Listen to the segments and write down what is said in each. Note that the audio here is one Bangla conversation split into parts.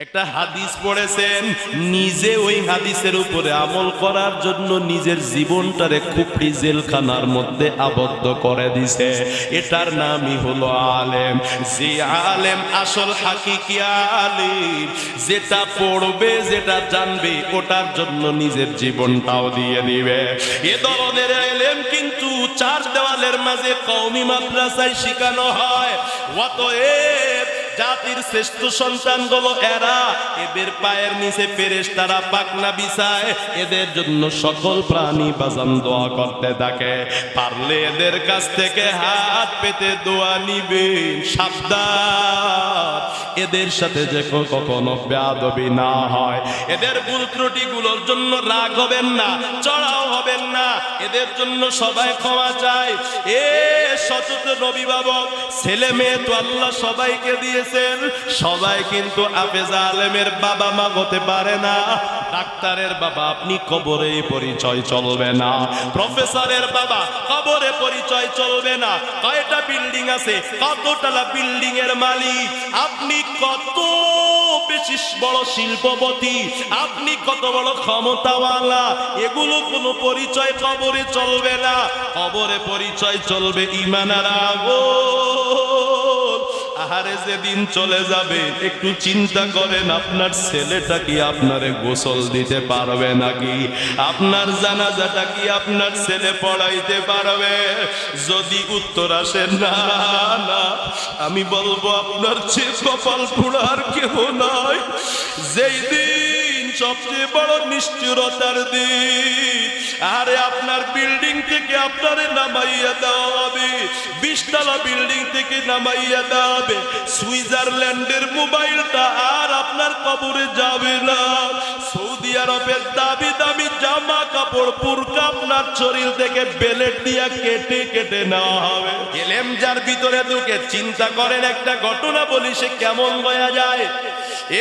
একটা হাদিস পড়েছেন, নিজে ওই হাদিসের উপরে আমল করার জন্য নিজের জীবনটারে খুপড়ি জেলখানার মধ্যে আবদ্ধ করে দিছে। এটার নামই হলো আলেম। যে আলেম আসল হাকিকি আলেম, যেটা পড়বে, যেটা জানবে, ওটার জন্য নিজের জীবনটাও দিয়ে দিবে। এ ধরনের আলেম কিন্তু চার দেওয়ালের মাঝে কওমি মাদ্রাসায় শেখানো হয়। অতএব জাতির শ্রেষ্ঠ সন্তানগুলো এরা। এদের পায়ের নিচে পেরেস তারা পাকনা বিছায়। এদের জন্য সকল প্রাণী বাজান দোয়া করতে থাকে। পারলে এদের কাছ থেকে হাত পেতে দোয়া নিবে সাবধান। এদের সাথে যে কখনো বেয়াদবি না হয়। এদের ভুল ত্রুটি গুলোর জন্য রাগ হবেন না, চড়াও হবেন না। এদের জন্য সবাই ক্ষমা চায়। এ অভিভাবক ছেলে মেয়ে সবাইকে দিয়েছেন। সবাই কিন্তু আফেজ আলেমের বাবা মা হতে পারে না। ডাক্তারের বাবা, আপনি কবরে পরিচয় চলবে না। প্রফেসরের বাবা, কবরে পরিচয় চলবে না। কয়টা বিল্ডিং আছে? কততলা বিল্ডিং এর মালিক? আপনি কত বেশি বড় শিল্পপতি? আপনি কত বড় ক্ষমতাওয়ালা? এগুলো কোনো পরিচয় কবরে চলবে না। কবরে পরিচয় চলবে ইমানার আগল আহারে যেদিন চলে যাবে, একটু চিন্তা করেন, আপনার ছেলেটা কি আপনারে গোসল দিতে পারবে নাকি? আপনার জানাজাটা কি আপনার ছেলে পড়াইতে পারবে? যদি উত্তর আসে, না না, আমি বলব আপনার চেয়ে কপাল পোড়ার কেউ নাই। যেই দিন সবচেয়ে বড় নিষ্ঠুরতার দিন। আরে আপনার বিল্ডিং থেকে আপনারে নামাইয়া দেওয়া হবে। বিশতলা বিল্ডিং থেকে নামাইয়া দেওয়া হবে। সুইজারল্যান্ডের মোবাইলটা আর আপনার কবরে যাবে না। সৌদি আরবের দাবি দামি জামা কাপড়, পুরকা আপনার শরীর থেকে বেলেট দিয়া কেটে কেটে নেওয়া হবে। এলেম যার ভিতরে ঢুকে চিন্তা করেন একটা ঘটনা বলি সে কেমন বয়া যায়।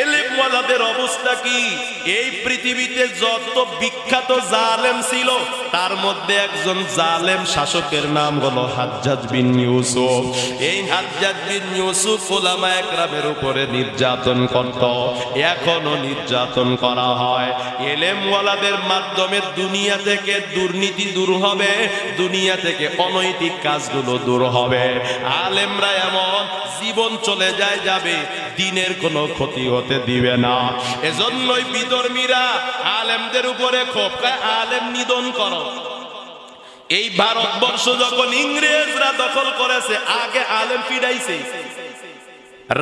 এলেমওয়ালাদের অবস্থা কি? এই পৃথিবীতে যত বিখ্যাত জালেম ছিল, তার মধ্যে একজন জালেম শাসকের নাম হলো হাজ্জাজ বিন ইউসুফ। এই হাজ্জাজ বিন ইউসুফ ওলামা একরামের উপরে নির্যাতন করত এখনও নির্যাতন করা হয়। এলেমওয়ালাদের মাধ্যমে দুনিয়া থেকে দুর্নীতি দূর হবে, দুনিয়া থেকে অনৈতিক কাজগুলো দূর হবে। আলেমরা এমন জীবন চলে যায় যাবে, দিনের কোনো ক্ষতি হতে দিবে না। এজন্যই বিধর্মীরা আলেমদের উপরে খায়, আলেম নিধন করো। এই ভারতবর্ষ যখন ইংরেজরা দখল করেছে আগে আলেম ফিরাইছে।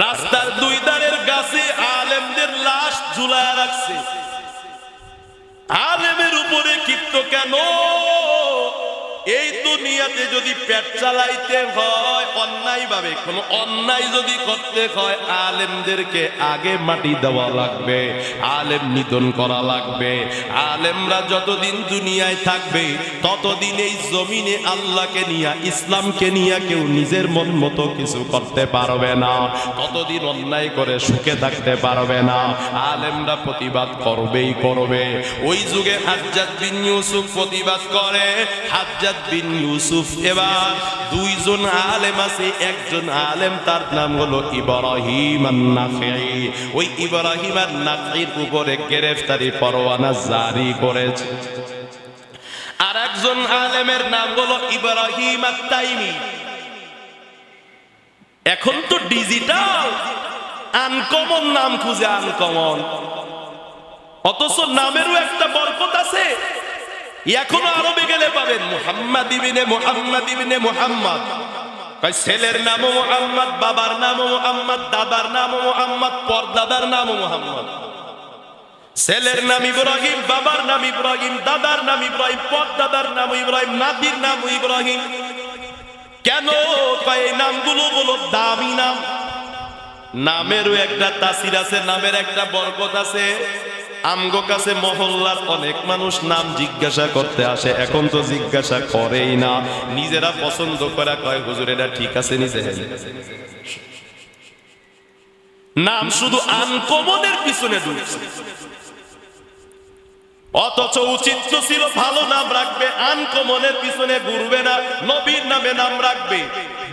রাস্তার দুই ধারের গাছে আলেমদের লাশ ঝুলায় রাখছে। আলেমের উপরে ক্ষিপ্ত কেন? এই দুনিয়াতে যদি পেট চালাইতে হয় অন্যায় ভাবে কোন অন্যায় যদি করতে হয়, আলেমদেরকে আগে মাটি দেওয়া লাগবে, আলেম নিধন করা লাগবে। আলেমরা যতদিন দুনিয়ায় থাকবে, ততদিন এই জমিনে আল্লাহকে নিয়ে, ইসলামকে নিয়ে কেউ নিজের মন মতো কিছু করতে পারবে না। ততদিন অন্যায় করে সুখে থাকতে পারবে না। আলেমরা প্রতিবাদ করবেই করবে। ওই যুগে হাজ্জাদ বিন ইউসুফ প্রতিবাদ করে হাজ্জাদ বিন ইউসুফ। এবার দুইজন আলেম আছে, একজন আলেম, তার নাম হলো ইব্রাহিম আন-নাফি ওই ইব্রাহিম আন-নাফির উপরে গ্রেফতারি পরোয়ানা জারি করেছে। আর একজন আলেমের নাম হলো ইব্রাহিম আত-তাইমি। এখন তো ডিজিটাল, আনকমন নাম খুঁজে আনকমন। অথচ নামেরও একটা বরকত আছে। এখনও আরবে গেলে পাবেন। মুহাম্মদ ইবিনে মুহাম্মদ ইবিনে মুহাম্মদ। ছেলের নামও মুহাম্মদ, বাবার নামও মোহাম্মদ, দাদার নামও মুহাম্মদ, পরদাদার নামও মোহাম্মদ। ছেলের নাম ইব্রাহিম, বাবার নাম ইব্রাহিম, দাদার নাম ইব্রাহিম, পরদাদার নাম ইব্রাহিম, নাতির নাম ইব্রাহিম। কেন এই নামগুলো বলো দামি নাম? নামেরও একটা তাসির আছে, নামের একটা বরকত আছে। আমগো কাছে মহল্লার অনেক মানুষ নাম জিজ্ঞাসা করতে আসে, এখন তো জিজ্ঞাসা করেই না। নিজেরা পছন্দ করা কয়, হুজুর, এটা ঠিক আছে নিজে? নাম শুধু আনকমনের পিছনে ঢুকছে অথচ উচিত ছিল ভালো নাম রাখবে, আনকমনের পিছনে ঘুরবে না, নবীর নামে নাম রাখবে।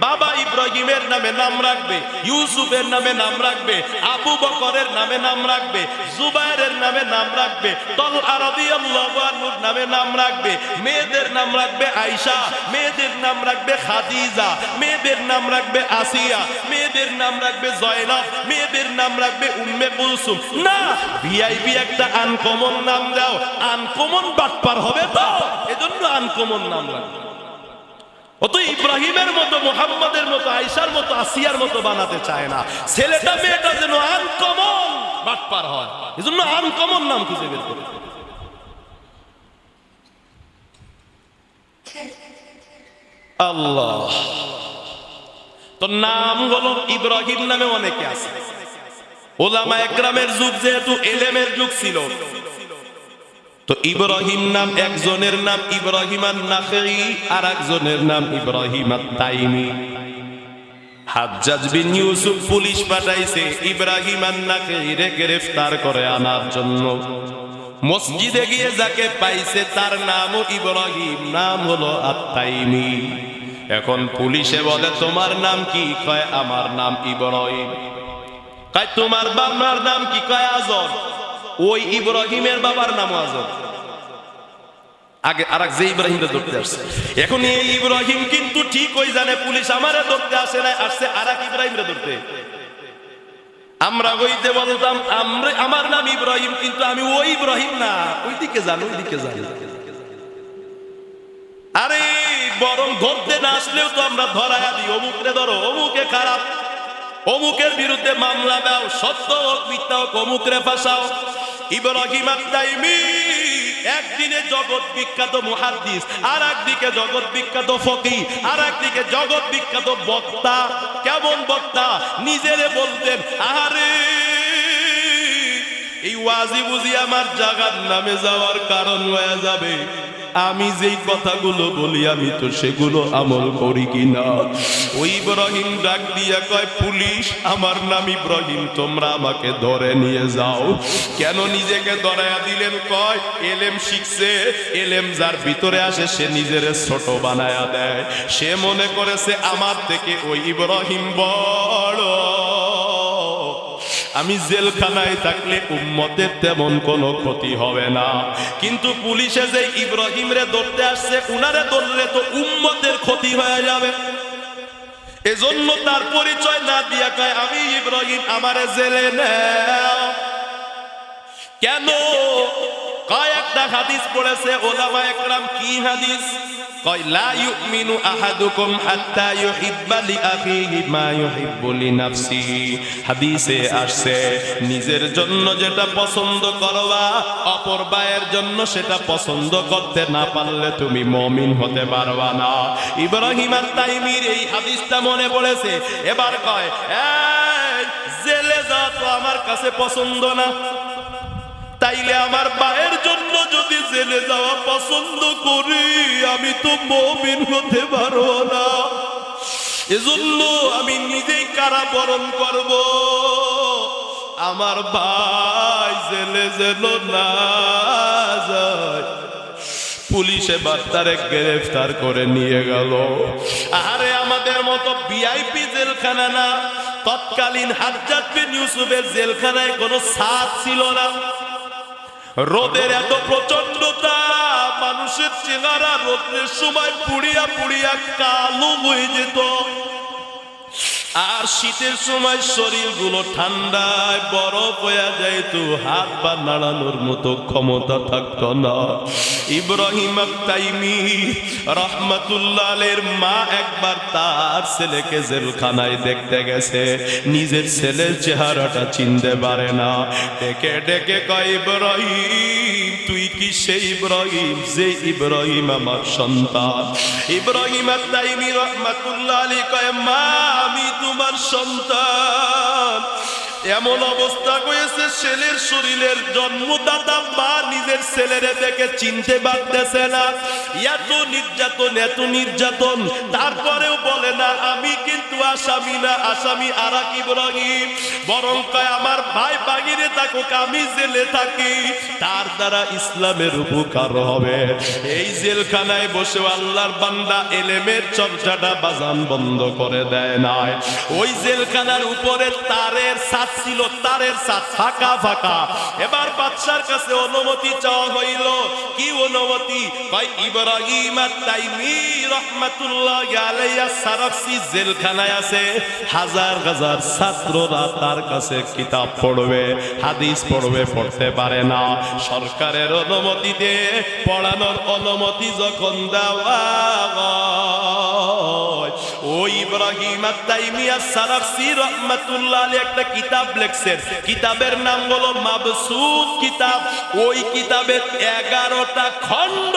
বাবা ইব্রাহিমের নামে নাম রাখবে, ইউসুফের নামে নাম রাখবে, আবু বকরের নামে নাম রাখবে, জুবাইরের নামে নাম রাখবে তল আরদিয়াল্লাহু নামে নাম রাখবে, মেয়েদের নাম রাখবে আয়েশা, মেয়েদের নাম রাখবে খাদিজা, মেয়েদের নাম রাখবে আসিয়া, মেয়েদের নাম রাখবে জয়নব, মেয়েদের নাম রাখবে উম্মে কুলসুম। না, ভিআইপি একটা আনকমন নাম দাও, আনকমন বাটপার হবে তো, এজন্য আনকমন নাম রাখবে। অত ইব্রাহিমের মতো, মোহাম্মদের মতো আইসার মতো, আসিয়ার মতো বানাতে চায় না। ছেলেটা, মেয়েটা যেন আনকমন বাটপার হয়। এজন্য আনকমন নাম খুঁজে বের করে। আল্লাহ। তো নাম হলো ইব্রাহিম নামে অনেকে আছে। ওলামা একরামের যুগ যেহেতু এলেমের যুগ ছিল। তো ইব্রাহিম নাম একজনের নাম ইব্রাহিম নাখি আর একজনের নাম ইব্রাহিম তাইমি। পাঠাইছে গিয়ে যাকে পাইছে নাম এখন পুলিশে বলে, তোমার নাম কি? কয়, আমার নাম ইব্রাহিম। কয়, তোমার বাবার নাম কি? কয় আজম ওই ইব্রাহিমের বাবার নাম আজম আগে আর যে ইব্রাহিমকে ধরতে আসছে। এখন এই ইব্রাহিম কিন্তু ঠিক ওই জানে পুলিশ আমারে ধরতে আসে না আসছে আর এক ধরতে। আমরা ওইতে বলতাম, আমরা, আমার নাম ইব্রাহিম, কিন্তু আমি ওই ইব্রাহিম না। ওইদিকে যান ওইদিকে যান। আরে, বরং ধরতে না আসলেও তো আমরা ধরায়া দিই। অমুকরে ধরো, অমুকে খারাপ। অমুকের বিরুদ্ধে মামলা দাও, সত্য হোক, মিথ্যা হোক, অমুকরে ফাঁসাও। ইব্রাহিম আত্মাইমি, একদিনে জগৎ বিখ্যাত মুহাদ্দিস আর একদিকে জগৎ বিখ্যাত ফকি আর একদিকে জগৎ বিখ্যাত বক্তা। কেমন বক্তা? নিজেরে বলতেন, আহারে, এই ওয়াজি বুঝি আমার জাগার নামে যাওয়ার কারণ হয়ে যাবে। আমি যেই কথাগুলো বলি, আমি তো সেগুলো আমল করি কিনা? ওই ইব্রাহিম ডাক দিয়া কয়, পুলিশ, আমার নাম ইব্রাহিম, তোমরা আমাকে ধরে নিয়ে যাও। কেন নিজেকে ধরাইয়া দিলেন? কয়, এলেম শিখছে, এলেম যার ভিতরে আসে, সে নিজের ছোট বানায়া দেয়। সে মনে করেছে, আমার থেকে ওই ইব্রাহিম বড়। আমি জেলখানায় থাকলে উম্মতের তেমন কোনো ক্ষতি হবে না। কিন্তু পুলিশে যে ইব্রাহিম রে ধরতে আসছে, উনারে ধরলে তো উম্মতের ক্ষতি হয়ে যাবে। এজন্য তার পরিচয় না দিয়া কয়, আমি ইব্রাহিম, আমারে জেলে নেও। কেন? কয়েকটা হাদিস পড়েছে, ওলামা একরাম কি হাদিস? কয়, লা ইউমিনু আহাদুকুম হাত্তা ইউহিব্বা লিআখিহি মা ইউহিব্বু লিনাফসিহি। হাদিসে আসছে, নিজের জন্য যেটা পছন্দ করবা, অপর ভাইয়ের জন্য সেটা পছন্দ করতে না পারলে তুমি মমিন হতে পারবা না। ইব্রাহিম আর তাইমির এই হাদিসটা মনে পড়েছে, এবার কয়, এই, জেলে যা তো আমার কাছে পছন্দ না। তাইলে আমার মায়ের জন্য যদি জেলে যাওয়া পছন্দ করি, আমি তো মমিন হতে পারব না। এজন্য আমি নিজেই কারাবরণ করব। আমার ভাই জেলে যেন না পুলিশে বার্তারে গ্রেফতার করে নিয়ে গেল। আরে আমাদের মতো ভিআইপি জেলখানা না, তৎকালীন ইউসুফের জেলখানায় কোনো সাথ ছিল না। রোদের এত প্রচন্ডতা মানুষের চেহারা রোদের সময় পুড়িয়া পুড়িয়া কালো হয়ে যেত। আর শীতের সময় শরীরগুলো ঠান্ডায় বরফ হয়ে যাইতো হাত পা নাড়ানোর মতো ক্ষমতা থাকতো না। ইব্রাহিম তাইমি রহমাতুল্লাহ আলের মা একবার তার ছেলেকে জেলখানায় দেখতে গেছে। নিজের ছেলের চেহারাটা চিনতে পারে না। ডেকে ডেকে কয়, ইব্রাহিম, তুই কি সেই ইব্রাহিম? যে ইব্রাহিম আমার সন্তান। ইব্রাহিম তাইমি রহমাতুল্লাহ আলী কয়, মা, আমি তোমার সন্তান। এমন অবস্থা হয়েছে, ছেলের শরীরের জন্ম মুরদাদা মা নিজের ছেলেরে দেখে চিনতে পারতেছে না। এত নির্যাতন এত নির্যাতন। তারপরেও বলে না, আমি কিন্তু আসামি না, আসামি আরাক ইব্রাহিম। বরং কয়, আমার ভাই বাগিরে থাকুক, আমি জেলে থাকি। তার দ্বারা ইসলামের উপকার হবে। এই জেলখানায় বসে আল্লাহর বান্দা এলেমের চর্চাটা বাজান বন্ধ করে দেয় নাই। ওই জেলখানার উপরে তারের সাত ছিল তারের সাত ফাঁকা ফাঁকা। এবার বাদশার কাছে অনুমতি চাওয়া হইল। কি অনুমতি? কয়, ইব্রাহিম তাইমি রহমাতুল্লাহ জেলখানায় আছে। হাজার হাজার ছাত্ররা তার কাছে কিতাব পড়বে, হাদিস পড়বে, পড়তে পারে না। সরকারের অনুমতিতে, পড়ানোর অনুমতি যখন দেওয়া তাইমিয়া আলাইহি একটা কিতাব কিতাবের নাম হলো কিতাব। ওই কিতাবের এগারোটা খণ্ড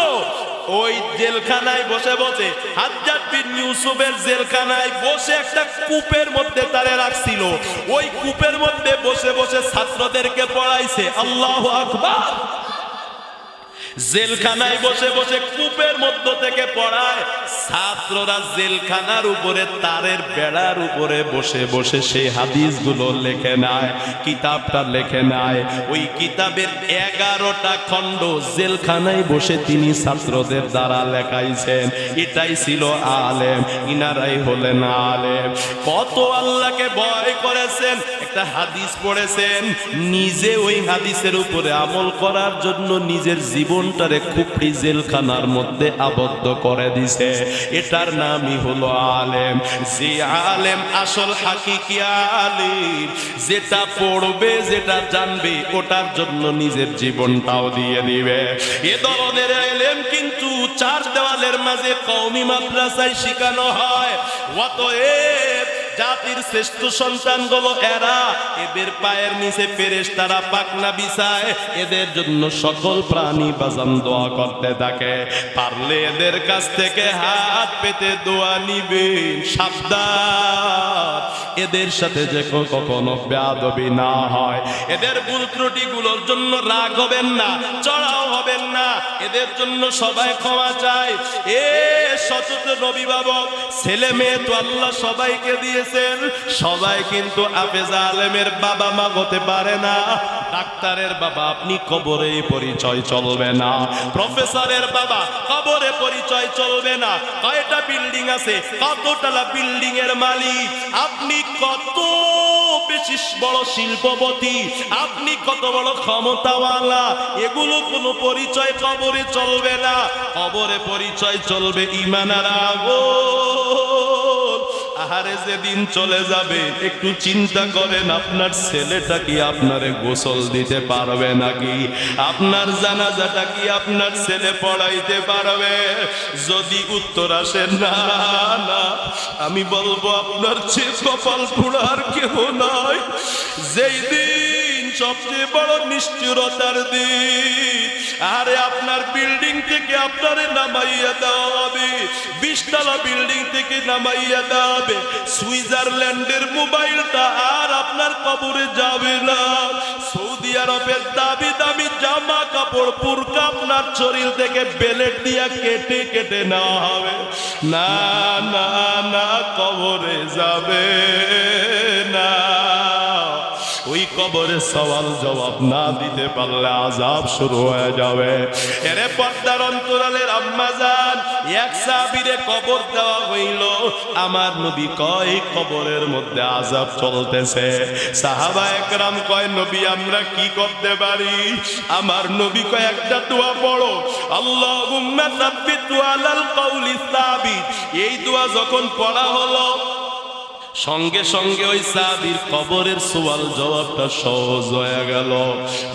ওই জেলখানায় বসে বসে জেলখানায় বসে একটা কূপের মধ্যে তারে রাখছিল। ওই কূপের মধ্যে বসে বসে ছাত্রদেরকে পড়াইছে। আল্লাহ আকবার! জেলখানায় বসে বসে কূপের মধ্য থেকে পড়ায়। ছাত্ররা জেলখানার উপরে, তারের বেড়ার উপরে বসে বসে সেই হাদিসগুলো লেখে নেয়, কিতাবটা লেখে নেয়। ওই কিতাবের এগারোটা খণ্ড জেলখানায় বসে তিনি ছাত্রদের দ্বারা লেখাইছেন। এটাই ছিল আলেম, ইনারাই হলেন আলেম। কত আল্লাহকে ভয় করেছেন একটা হাদিস পড়েছেন, নিজে ওই হাদিসের উপরে আমল করার জন্য নিজের জীবনটারে খুপড়ি জেলখানার মধ্যে আবদ্ধ করে দিছে। এটার নামই হলো আলেম। যে আলেম আসল হাকিকি আলিম, যেটা পড়বে, যেটা জানবে, ওটার জন্য নিজের জীবনটাও দিয়ে দিবে। এ ধরনের আলেম কিন্তু চার দেওয়ালের মাঝে কওমি মাদ্রাসায় শিখানো হয়। অতএব জাতির শ্রেষ্ঠ সন্তানগুলো এরা। এদের পায়ের নিচে ফেরেস তারা পাকনা বিছায়। এদের জন্য সকল প্রাণী বাজান দোয়া করতে থাকে। পারলে এদের কাছ থেকে হাত পেতে দোয়া নিবে। সাবধান। এদের সাথে যে কখনো বেয়াদবি না হয়। এদের ভুল ত্রুটি গুলোর জন্য রাগ হবেন না, চড়াও হবেন না। এদের জন্য সবাই ক্ষমা চায়। এ সচেতন অভিভাবক ছেলে মেয়ে তো আল্লাহ সবাইকে দিয়েছেন। সবাই কিন্তু আফেজ আলেমের বাবা মা হতে পারে না। ডাক্তারের বাবা, আপনি কবরে পরিচয় চলবে না। প্রফেসরের বাবা, কবরে পরিচয় চলবে না। কয়টা বিল্ডিং আছে? কতটালা বিল্ডিং এর মালিক? আপনি কত বেশি বড় শিল্পপতি, আপনি কত বড় ক্ষমতাওয়ালা, এগুলো কোনো পরিচয় কবরে চলবে না। কবরে পরিচয় চলবে ইমানারা আগল আহারে যেদিন চলে যাবে, একটু চিন্তা করেন, আপনার ছেলেটা কি আপনারে গোসল দিতে পারবে নাকি? আপনার জানাজাটা কি আপনার ছেলে পড়াইতে পারবে? যদি উত্তর আসে, না না, আমি বলব আপনার চেয়ে কপাল পোড়ার কেহ নাই। যেই দিন সবচেয়ে বড় নিষ্ঠুরতার দিন। আরে আপনার বিল্ডিং থেকে আপনারে নামাইয়া দেওয়া হবে। বিশতলা বিল্ডিং থেকে নামাইয়া দেওয়া হবে। সুইজারল্যান্ডের মোবাইলটা আর আপনার কবরে যাবে না। সৌদি আরবের দাবি দামি জামা কাপড়, পুরকা আপনার শরীর থেকে বেলেট দিয়া কেটে কেটে নেওয়া হবে। না না না, কবরে যাবে না। ওই কবরে সওয়াল জবাব না দিতে পারলে আজাব শুরু হয়ে যাবে। এরে পর্দার অন্তরালের আম্মা এক সাবিরে কবর দেওয়া হইল। আমার নবী কয়, কবরের মধ্যে আজাব চলতেছে। সাহাবা একরাম কয়, নবী, আমরা কি করতে পারি? আমার নবী কয়, একটা দোয়া পড়ো। আল্লাহুম্মা সাব্বিতু আলাল কওলি সাবিত। এই দোয়া যখন পড়া হলো সঙ্গে সঙ্গে ওই সাবির কবরের সোয়াল জবাবটা সহজ হয়ে গেল।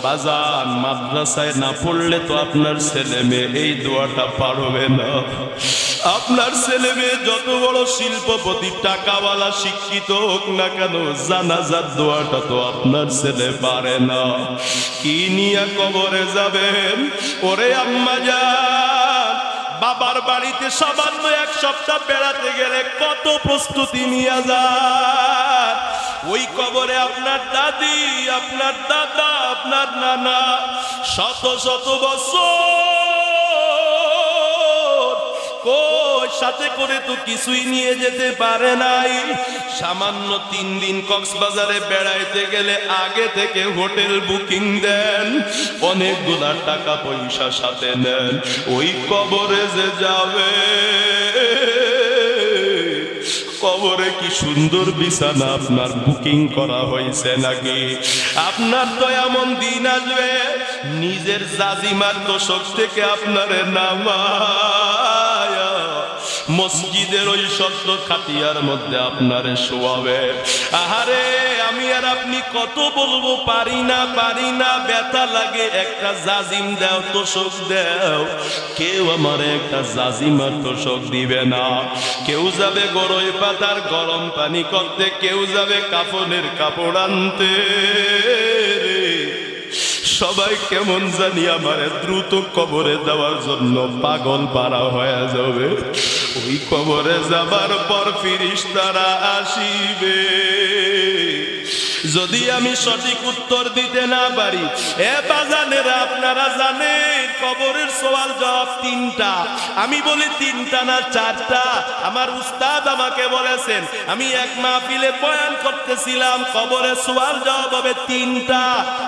বাজান মাদ্রাসায় না পড়লে তো আপনার ছেলে মেয়ে এই দোয়াটা পারবে না। আপনার ছেলে মেয়ে যত বড় শিল্পপতি, টাকাওয়ালা, শিক্ষিত হোক না কেন, জানাজার দোয়াটা তো আপনার ছেলে পারে না। কি নিয়ে কবরে যাবেন? ওরে আম্মা যান বাবার বাড়িতে সামান্য এক সপ্তাহ বেড়াতে গেলে কত প্রস্তুতি নিয়ে যায়? ওই কবরে আপনার দাদি, আপনার দাদা, আপনার নানা, শত শত বছর সাথে করে তো কিছুই নিয়ে যেতে পারে নাই। সামান্য তিন দিন কক্সবাজারে বেড়াইতে গেলে আগে থেকে হোটেল বুকিং দেন। অনেকগুলা টাকা পয়সা সাথে নেন। ওই কবরে যে যাবে, কবরে কি সুন্দর বিছানা আপনার বুকিং করা হয়েছে নাকি? আপনার তো এমন দিন আসবে, নিজের জাজিমার দোষক থেকে আপনারে নামায়া। মসজিদের ওই সত্য খাটিয়ার মধ্যে আপনারে শোয়াবে। আহারে, আমি আর আপনি কত বলব, পারি না পারি না, ব্যথা লাগে, একটা জাজিম দাও, তোষক দাও। কেউ আমার একটা জাজিমার তোষক দিবে না। কেউ যাবে গরই পাতার গরম পানি করতে, কেউ যাবে কাপড়ের কাপড় আনতে। সবাই কেমন জানি আমার দ্রুত কবরে দেওয়ার জন্য পাগল পাড়া হয়ে যাবে। ওই কবরে যাবার পর ফিরিস তারা আসিবে। যদি আমি সঠিক উত্তর দিতে না পারি, এ বাজানেরা আপনারা জানেন, কবরের সওয়াল জবাব তিনটা। আমি বলি তিনটা না চারটা। আমার উস্তাদ আমাকে বলেছেন, আমি এক মাহফিলে বয়ান করতেছিলাম কবরের সওয়াল জবাব হবে তিনটা।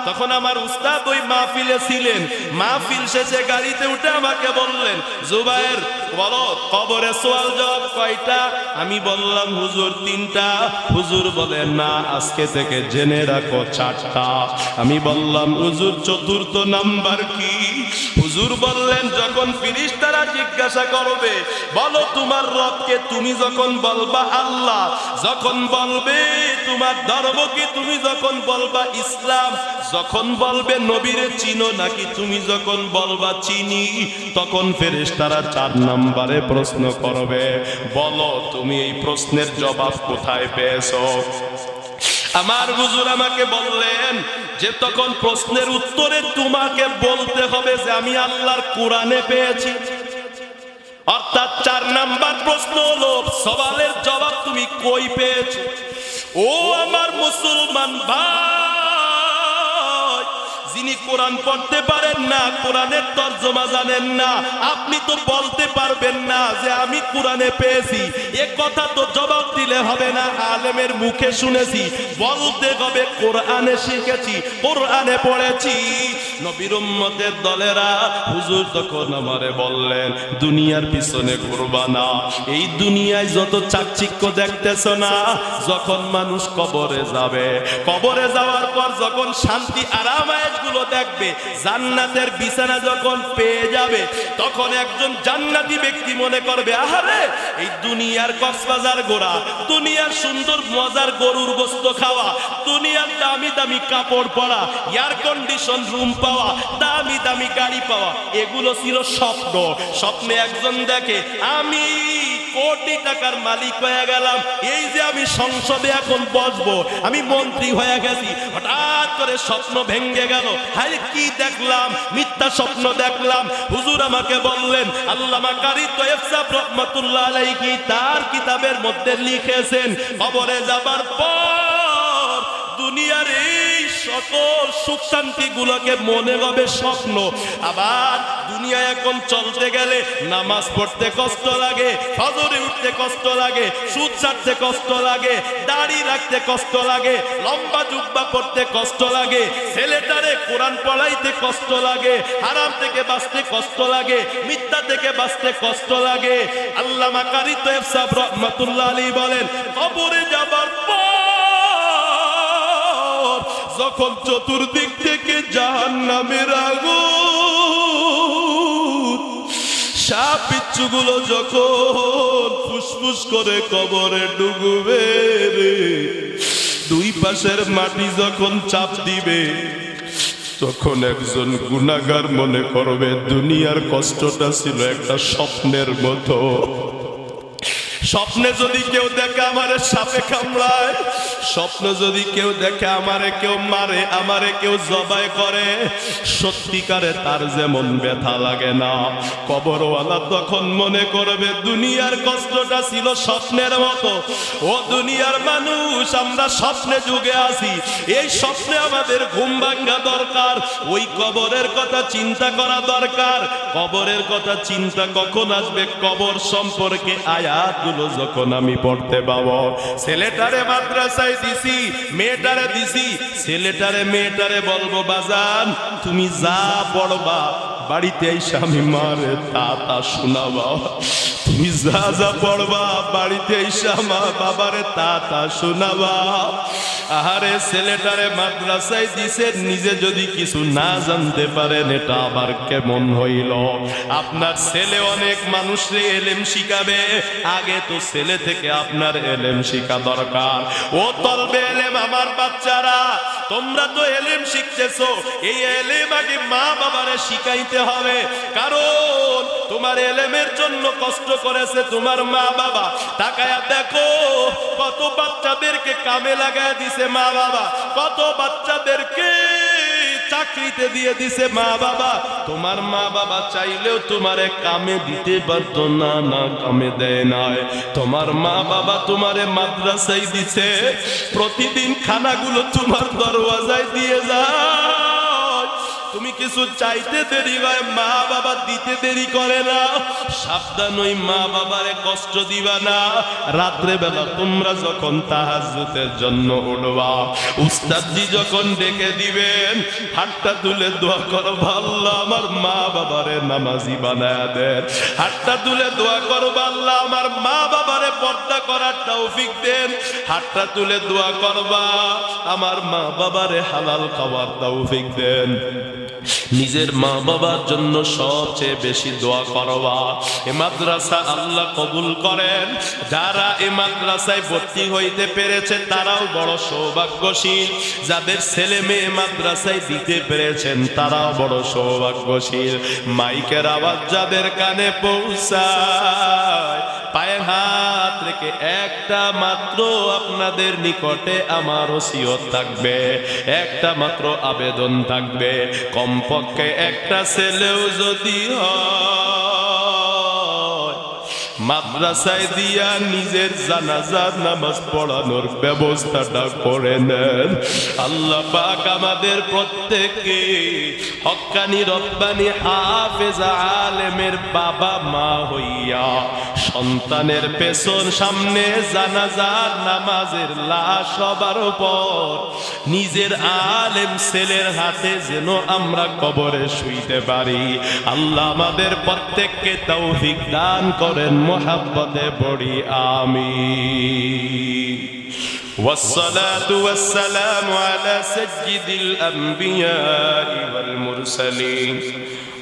তখন আমার উস্তাদ ওই মাহফিলে ছিলেন। মাহফিল শেষে গাড়িতে উঠে আমাকে বললেন জুবাইর বলো, কবরে সোয়াল জবাব কয়টা? আমি বললাম, হুজুর, তিনটা। হুজুর বলেন না, আজকে থেকে জেনে রাখো চারটা। আমি বললাম, হুজুর, চতুর্থ নাম্বার কি? হুজুর বললেন, যখন ফিরিস্তারা জিজ্ঞাসা করবে, বলো তোমার রবকে তুমি যখন বলবা আল্লাহ, যখন বলবে তোমার ধর্ম কি, তুমি যখন বলবা ইসলাম, যখন বলবে নবীরে চিনো নাকি তুমি যখন বলবা চিনি, তখন ফেরেশতারা চার নাম্বারে প্রশ্ন করবে, বলো তুমি এই প্রশ্নের জবাব কোথায় পেয়েছ? আমার হুজুর আমাকে বললেন যে তখন প্রশ্নের উত্তরে তোমাকে বলতে হবে যে আমি আল্লাহর কোরআনে পেয়েছি। অর্থাৎ চার নাম্বার প্রশ্ন হলো সবালের জবাব তুমি কই পেয়েছ? ও আমার মুসলমান ভাই! যিনি কোরআন পড়তে পারেন না, কোরআনের তর্জমা জানেন না। আপনি তো বলতে পারবেন না যে আমি কোরআনে পেয়েছি। এ কথা তো জবাব দিলে হবে না, আলেমের মুখে শুনেছি। বলতে হবে কোরআনে শিখেছি, কোরআনে পড়েছি। নবীর দলেরা হুজুর তখন আমারে বললেন, দুনিয়ার পিছনে না। এই দুনিয়ায় যত চাকচিক্য দেখতেছ না, যখন মানুষ কবরে যাবে। কবরে যাওয়ার পর যখন শান্তি আরামায়াত গুলো দেখবে, জান্নাতের বিছানা যখন পেয়ে যাবে, তখন একজন জান্নাতি ব্যক্তি মনে করবে, আহারে, এই দুনিয়ার কক্সবাজার গোড়া, দুনিয়ার সুন্দর মজার গরুর গোস্ত খাওয়া, দুনিয়ার দামি দামি কাপড় পরা এয়ার কন্ডিশন রুম পাওয়া, দামি দামি গাড়ি পাওয়া, এগুলো ছিল স্বপ্ন। স্বপ্নে একজন দেখে, আমি কোটি টাকার মালিক হয়ে গেলাম। এই যে আমি সংসদে এখন বসবো, আমি মন্ত্রী হয়ে গেছি। হঠাৎ করে স্বপ্ন ভেঙ্গে গেল। হাই কি দেখলাম? মিথ্যা স্বপ্ন দেখলাম। হুজুর আমাকে বললেন, আল্লামা কারি তয়েব সাহেব রহমাতুল্লাহ আলাইহি তার কিতাবের মধ্যে লিখেছেন, কবরে যাবার পর দুনিয়ার এই সকল সুখ শান্তি গুলোকে মনে হবে স্বপ্ন। আবার দুনিয়া এখন চলতে গেলে নামাজ পড়তে কষ্ট লাগে, ফজরে উঠতে কষ্ট লাগে, সুদ ছাড়তে কষ্ট লাগে, দাড়ি রাখতে কষ্ট লাগে, লম্বা জুব্বা পড়তে কষ্ট লাগে, ছেলেটারে কোরআন পড়াইতে কষ্ট লাগে, হারাম থেকে বাঁচতে কষ্ট লাগে, মিথ্যা থেকে বাঁচতে কষ্ট লাগে। আল্লামা কারি সাহেব রহমাতুল্লাহ আলী বলেন, কবরে যাবার পর যখন চতুর্দিক থেকে জাহান নামের আগুন সাপ বিচ্ছুগুলো যখন ফুসফুস করে কবরে ডুববে দুই পাশের মাটি যখন চাপ দিবে, তখন একজন গুণাগার মনে করবে, দুনিয়ার কষ্টটা ছিল একটা স্বপ্নের মতো। স্বপ্নে যদি কেউ দেখে আমারে সাপে কামড়ায়, স্বপ্ন যদি কেউ দেখে আমারে কেউ মারে, আমারে কেউ জবাই করে, সত্যিকারে তার যেমন ব্যথা লাগে না। কবরওয়ালা তখন মনে করবে, দুনিয়ার কষ্টটা ছিল স্বপ্নের মতো। ও দুনিয়ার মানুষ, আমরা স্বপ্নে যুগে আছি। এই স্বপ্নে আমাদের ঘুম ভাঙ্গা দরকার। ওই কবরের কথা চিন্তা করা দরকার। কবরের কথা চিন্তা কখন আসবে? কবর সম্পর্কে আয়াতগুলো যখন আমি পড়তে পাবো। ছেলেটারে মাদ্রাসায় দিছি, মেয়েটারে দিছি, ছেলেটারে, মেয়েটারে বলব, বাজান, তুমি যা পড়বা বাড়িতে এসে আমি মারে তা তা শোনাবা। তুমি যা যা পড়বা, বাড়িতে এসে আমার বাবারে তা শোনাবা। আহারে, ছেলেটারে মাদ্রাসায় দিছে, নিজে যদি কিছু না জানতে পারেন, এটা আবার কেমন হইল? আপনার ছেলে অনেক মানুষরে এলেম শিখাবে। আগে তো ছেলে থেকে আপনার এলেম শিখা দরকার। ও তলবে এলেম আমার বাচ্চারা, তোমরা তো এলেম শিখতেছো। এই এলেম আগে মা বাবারে শিখাইতে হবে। কারণ তোমার এলেমের জন্য কষ্ট করেছে তোমার মা বাবা। তাকায়া দেখো, কত বাচ্চাদেরকে কামে লাগায় দিছে মা বাবা। কত বাচ্চাদেরকে চাকরিতে দিয়ে দিছে মা বাবা। তোমার মা বাবা চাইলেও তোমারে কামে দিতে পারতো না না কামে দেয় নাই। তোমার মা বাবা তোমারে মাদ্রাসায় দিছে। প্রতিদিন খানাগুলো তোমার দরওয়াজায় দিয়ে যায়। তুমি কিছু চাইতে দেরি হয়, মা বাবা দিতে দেরি করে না। সাবধান ওই মা বাবারে কষ্ট দিবা না। রাত্রে বেলা তোমরা যখন তাহাজ্জুদের জন্য উঠবা, উস্তাদজি যখন ডেকে দিবেন, হাতটা তুলে দোয়া করো আল্লাহ আমার মা বাবারে নামাজি বানায় দেন। হাতটা তুলে দোয়া করো আল্লাহ আমার মা বাবারে পর্দা করার তৌফিক দেন। হাতটা তুলে দোয়া করবা, আমার মা বাবারে হালাল খাবার তৌফিক দেন। নিজের মা বাবার জন্য সবচেয়ে বেশি দোয়া করবা এ মাদ্রাসা আল্লাহ কবুল করেন। যারা এ মাদ্রাসায় ভর্তি হইতে পেরেছে, তারাও বড় সৌভাগ্যশীল। যাদের ছেলে মেয়ে মাদ্রাসায় দিতে পেরেছেন, তারাও বড় সৌভাগ্যশীল। মাইকের আওয়াজ যাদের কানে পৌঁছায় পায়ে হাত রেখে একটা মাত্র আপনাদের নিকটে আমার ওসিয়ত থাকবে, একটা মাত্র আবেদন থাকবে। কমপক্ষে একটা ছেলেও যদি হয় মাদ্রাসায় দিয়া নিজের জানাজার নামাজ পড়ানোর ব্যবস্থাটা করে নেন। আল্লাহ পাক আমাদের প্রত্যেককে হক্কানি রব্বানি হাফেজা আলেমের বাবা মা হইয়া সন্তানের পেছন সামনে জানাজার নামাজের লাশ সবার উপর নিজের আলেম ছেলের হাতে যেন আমরা কবরে শুইতে পারি। আল্লাহ আমাদের প্রত্যেককে তৌফিক দান করেন মোহাব্বতে পড়ি আমি والصلاة والسلام على سيد الأنبياء والمرسلين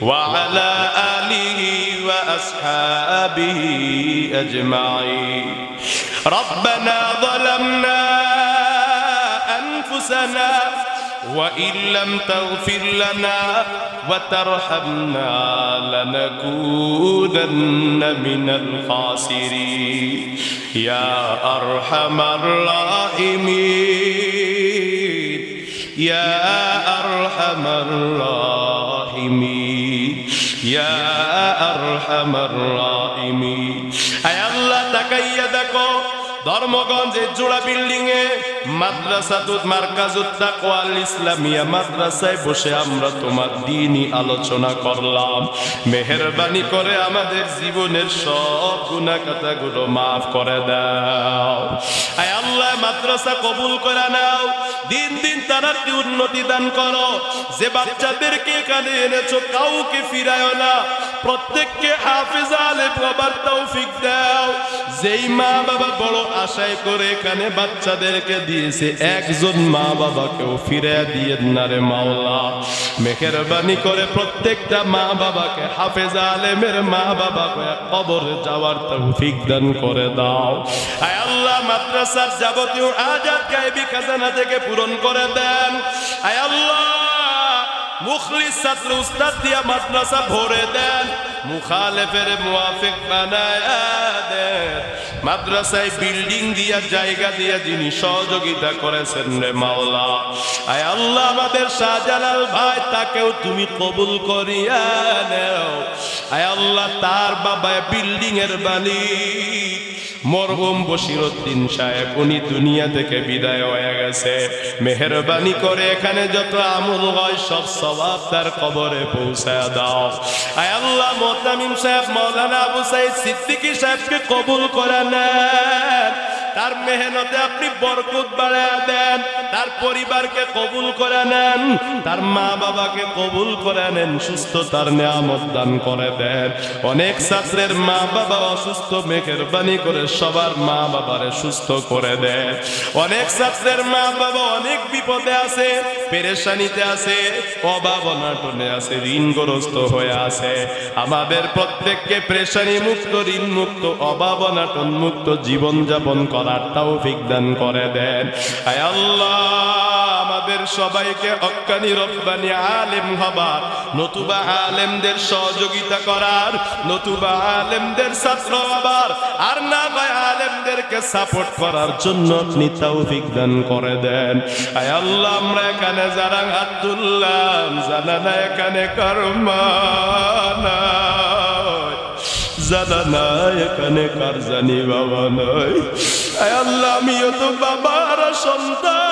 وعلى آله وأصحابه أجمعين ربنا ظلمنا أنفسنا وإن لم تغفر لنا وترحمنا لنكونن من الخاسرين. يا أرحم الراحمين. يا أرحم الراحمين. يا أرحم الراحمين. أي الله تكيا দেখো জোড়া বিল্ডিং এ মাদ্রাসাতুত মার্কাজুত তাকওয়াল ইসলামিয়া মাদ্রাসায় বসে আমরা তোমার দিনই আলোচনা করলাম। মেহেরবানি করে আমাদের জীবনের সব গুনাহগাতাগুলো মাফ করে দাও। আয় আল্লাহ, মাদ্রাসা কবুল করে নাও। দিন দিন তারা কি উন্নতি দান করো। যে বাচ্চাদেরকে এখানে এনেছো কাউকে ফিরায় না। প্রত্যেককে হাফিজ, আলেম বাবার তৌফিক দাও। যেই মা বাবা বড় আশায় করে এখানে বাচ্চাদেরকে দিয়েছে। একজন মা বাবাকেও ফিরে দিয়ে না রে মাওলা। মেহেরবানি করে প্রত্যেকটা মা বাবাকে হাফেজ আলেমের মা বাবাকে কবর যাওয়ার তৌফিক দান করে দাও। আয় আল্লাহ, মাদ্রাসার যাবতীয় আজাদ গায়বী খাজানা থেকে পূরণ করে দেন। আয় আল্লাহ, মুখলিস ছাত্র উস্তাদ দিয়া মাদ্রাসা ভরে দেন। মুখালেফের মুয়াফিক বানায় দেন। মাদ্রাসায় বিল্ডিং দিয়া, জায়গা দিয়া যিনি সহযোগিতা করেছেন রে মাওলা। আয় আল্লাহ আমাদের শাহজালাল ভাই, তাকেও তুমি কবুল করিয়া নেও। আয় আল্লাহ তার বাবা বিল্ডিং এর মালিক। মরহুম বশিরউদ্দিন সাহেব, উনি দুনিয়া থেকে বিদায় হয়ে গেছে। মেহরবানি করে এখানে যত আমল হয়, সব স্বভাব তার কবরে পৌঁছায় দাও। আয় আল্লাহ, মোতামিম সাহেব, মৌলানা আবু সাইদ সিদ্দিকী সাহেবকে কবুল করে নেন। তার মেহনতে আপনি বরকত বাড়ায় দেন, তার পরিবারকে কবুল করে নেন, তার মা বাবাকে কবুল করে নেন সুস্থতার নিয়ামত দান করে দেন। অনেক ছাত্রের মা বাবা অসুস্থ, মেহেরবানি করে সবার মা বাবারে সুস্থ করে দেন। অনেক ছাত্রের মা বাবা অনেক বিপদে আছে, পেরেশানিতে আছে, অভাব অনাটনে আছে, ঋণগ্রস্ত হয়ে আছে। আমাদের প্রত্যেককে পেরেশানি মুক্ত ঋণ মুক্ত অভাব অনাটন মুক্ত জীবন যাপন করার তৌফিক দান করে দেন। আয় আল্লাহ, আমাদের সবাইকে অক্কানি রব্বানি আলেম হবার, নতুবা আলেমদের সহযোগিতা করার, নতুবা আলেমদের ছাত্র হবার, আর না ভাই আলেমদেরকে সাপোর্ট করার জন্য আপনি তৌফিক দান করে দেন। আয় আল্লাহ, আমরা এখানে যারা হাত তুললাম জানা না এখানে কর্মানা। জানা নাই, এখানে কার জানি বাবা নাই। আল্লাহ, আমিও তো বাবার সন্তান।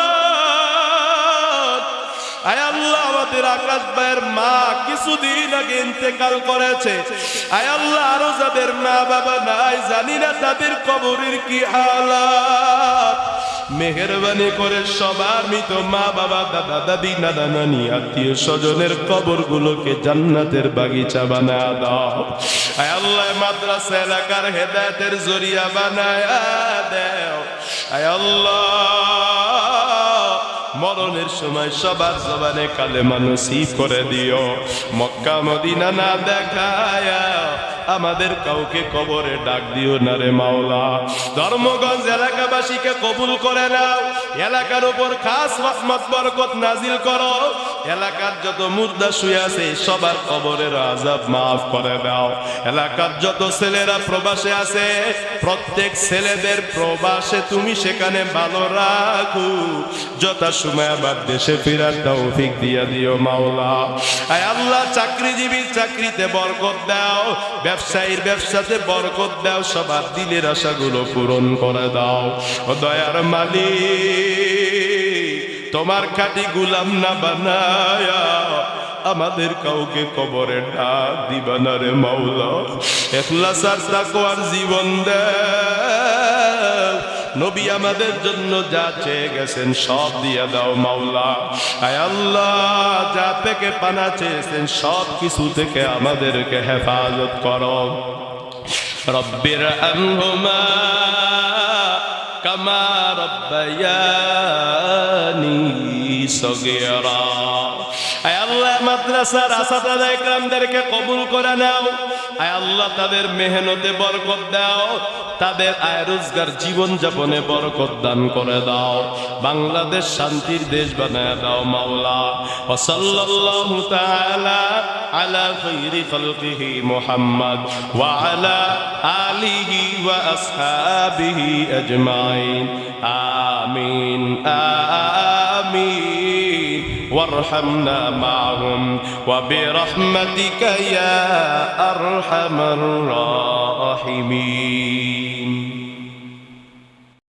আয় আল্লাহ, আমাদের আকাশ ভাইয়ের মা কিছুদিন আগে ইন্তেকাল করেছে। আয় আল্লাহ, আরও যাদের মা বাবা নাই, জানি না তাদের কবরের কি হালাত। মেহরবানি করে সবার মৃত মা, বাবা, দাদা, দাদি, নানা, নানি, আত্মীয় স্বজনের কবর গুলোকে জান্নাতের বাগিচা বানা দাও। আয় আল্লাহ, মাদ্রাসা এলাকার হেদায়তের জরিয়া বানায় দেও। আয় আল্লাহ। মরণের সময় সবার জবানে কালে নসিব করে দিও। মক্কা, মদিনা না দেখায়া আমাদের কাউকে কবরে ডাক দিও না রে মাওলা। ধর্মগঞ্জ এলাকাবাসীকে কবুল করে নাও। এলাকার উপর খাস রহমত, বরকত নাজিল করো। এলাকার যত মুর্দা শুয়ে আছে, সবার কবরের আজাব মাফ করে দাও। এলাকার যত ছেলেরা প্রবাসে আছে প্রত্যেক ছেলেদের প্রবাসে তুমি সেখানে ভালো রাখো। যথা সময় আবার দেশে ফেরার তৌফিক দিয়া দিও মাওলা। আয় আল্লাহ, চাকরিজীবীর চাকরিতে বরকত দাও, ব্যবসায়ীর ব্যবসাতে বরকত দাও, সবার দিলের আশাগুলো পূরণ করে দাও। ও দয়ার মালিক, তোমার খাটি গুলাম না বানায়া আমাদের কাউকে কবরে ডাক দিবা না রে মাওলা। এখলাস আর তাকওয়ার জীবন দাও। নবী আমাদের জন্য যা চেয়ে গেছেন সব দিয়ে দাও মাওলা। আয় আল্লাহ, যা থেকে পানা চেয়েছেন সব কিছু থেকে আমাদেরকে হেফাজত করো। রব্বির আনহুমা কামা রব্বায়ানি সগীরা। কবুল করে তাদের মেহনতে দাও। তাদের আয় দাও। বাংলাদেশ শান্তির দেশ বানায় দাও, মাওলা। আলা আমিন আমিন। وارحمنا معهم. وبرحمتك يا أرحم الراحمين.